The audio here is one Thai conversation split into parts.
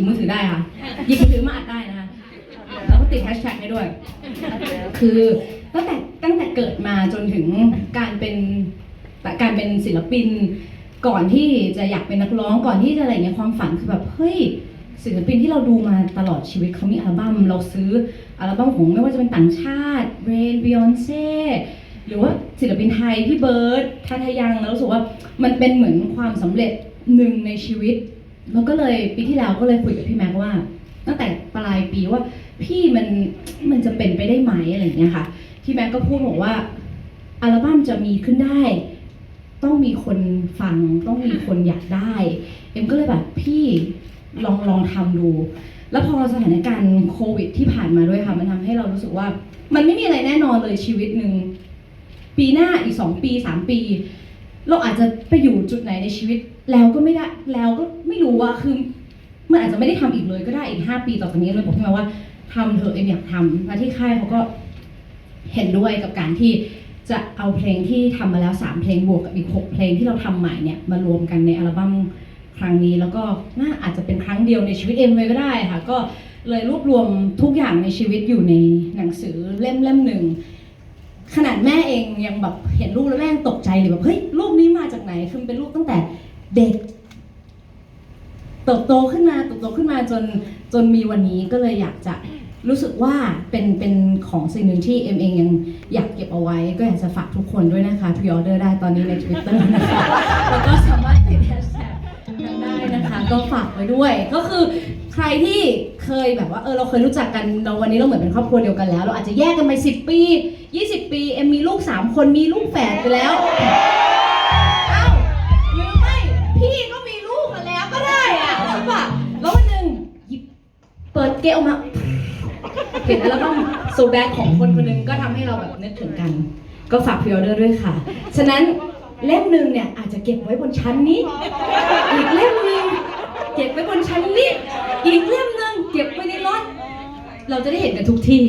ถือมือถือได้ค่ะหยิบมือถือมาอัดได้นะคะแล้วก็ติดแฮชแท็กให้ด้วย คือตั้งแต่ตั้งแต่เกิดมาจนถึงการเป็นการเป็นศิลปิน ก่อนที่จะอยากเป็นนักร้องก่อนที่จะอะไรเงี้ยความฝันคือแบบเฮ้ยศิลปินที่เราดูมาตลอดชีวิตเขามีอัลบั้มเราซื้ออัลบั้มของไม่ว่าจะเป็นต่างชาติเรนบิออนเซ่หรือว่าศิลปินไทยพี่เบิร์ดทาทายังแล้วรู้สึกว่ามันเป็นเหมือนความสำเร็จหนึ่งในชีวิต แล้วก็เลยปีที่แล้วก็เลยคุยกับพี่แม็กว่า ตั้งแต่ปลายปีว่าพี่มันมันจะเป็นไปได้ไหมอะไรอย่างเงี้ยค่ะพี่แม็กก็พูดบอกว่าอัลบั้มจะมีขึ้นได้ ต้องมีคนฟัง ต้องมีคนอยากได้ เอ็มก็เลยแบบพี่ลองลองทำดู แล้วพอสถานการณ์โควิดที่ผ่านมาด้วยค่ะ มันทำให้เรารู้สึกว่า มันไม่มีอะไรแน่นอนเลยชีวิตหนึ่งปีหน้าอีกสองปีสามปี เราอาจจะไปอยู่จุดไหนในชีวิต แล้วก็ไม่ได้แล้วก็ไม่รู้ว่าคือมันอาจจะไม่ได้ทำอีกเลยก็ได้อีกห้าปีต่อจากนี้เลยบอกพี่มาว่าทำเถอะเอ็มอยากทำแล้วที่ค่ายเขาก็เห็นด้วยกับการที่จะเอาเพลงที่ทำมาแล้ว 3 เพลงบวกกับอีก 6 เพลงที่เราทำใหม่เนี่ยมารวมกันในอัลบั้มครั้งนี้ แล้วก็น่าอาจจะเป็นครั้งเดียวในชีวิตเอ็มเลยก็ได้ค่ะ ก็เลยรวบรวมทุกอย่างในชีวิตอยู่ในหนังสือเล่มเล่มหนึ่ง ขนาดแม่เองยังแบบเห็นรูปแล้วแม่ยังตกใจเลยแบบเฮ้ยรูปนี้มาจากไหนคือเป็นรูปตั้งแต่เด็กเติบโตขึ้นมาเติบโตขึ้นมาจนจนมีวันนี้ก็เลยอยากจะรู้สึกว่าเป็นเป็นของสิ่งหนึ่งที่เอ็มเองยังอยากเก็บเอาไว้ ก็อยากจะฝากทุกคนด้วยนะคะพรีออเดอร์ได้ตอนนี้ใน Twitter นะคะแล้วก็สามารถติดแฮชแท็กกันได้นะคะ ก็ฝากไว้ด้วย ก็คือใครที่เคยแบบว่าเออเราเคยรู้จักกันเราวันนี้เราเหมือนเป็นครอบครัวเดียวกันแล้ว เราอาจจะแยกกันไป 10 ปี 20 ปี เอ็มมีลูก 3 คนมีลูกแฝดไปแล้ว เอ้าหรือไม่ พี่ก็มีลูกกันแล้วก็ได้อะใช่ปะแล้ววันหนึ่งหยิบเปิดเกลออกมา เห็นอัลบั้มโซแบดของคนคนหนึงก็ทำให้เราแบบนึกถึงกัน ก็ฝากพรีออเดอร์ด้วยค่ะ ฉะนั้นเล่มหนึ่งเนี่ยอาจจะเก็บไว้บนชั้นนี้ อีกเล่มหนึ่งเก็บไว้บนชั้นนี้ อีกเล่มหนึ่งเก็บไว้ในรถ เราจะได้เห็นกันทุกที่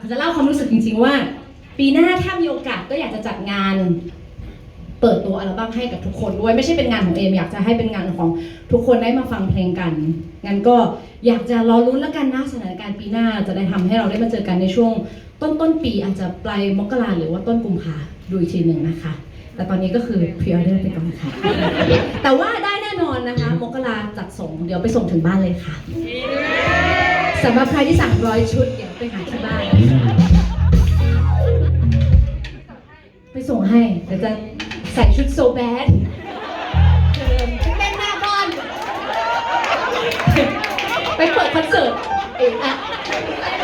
จะแค่อยากจะเล่าความรู้สึกจริง ๆ ว่า ปีหน้าถ้ามีโอกาสก็อยากจะจัดงาน เปิดตัวอัลบั้มให้กับทุกคนด้วยไม่ใช่เป็นงานของเอมอยากจะให้เป็นงานของทุกคนได้มาฟังเพลงกันงั้นก็อยากจะรอรุ้นแล้วกันนะสถานการณ์ปีหน้าจะได้ทำให้เราได้มาเจอกันในช่วง ต้นต้นๆปีอาจจะปลายมกราหรือว่าต้นกุมภาดูอีกทีหนึ่งนะคะแต่ตอนนี้ก็คือพรีออเดอร์ไปก่อนค่ะ แต่ว่าได้แน่นอนนะคะ มกราจัดส่ง เดี๋ยวไปส่งถึงบ้านเลยค่ะ สำหรับใครที่สั่งร้อยชุด เดี๋ยวไปหาที่บ้าน ดี๋ยวจะใส่ชุดโซแบดเดินไปเต้นหน้าบ้านไปเปิดคอนเสิร์ตเองอะ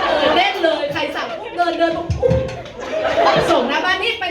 เออเล่นเลยใครสั่งเดินเดินปุ๊บส่งหน้าบ้านนี่ไป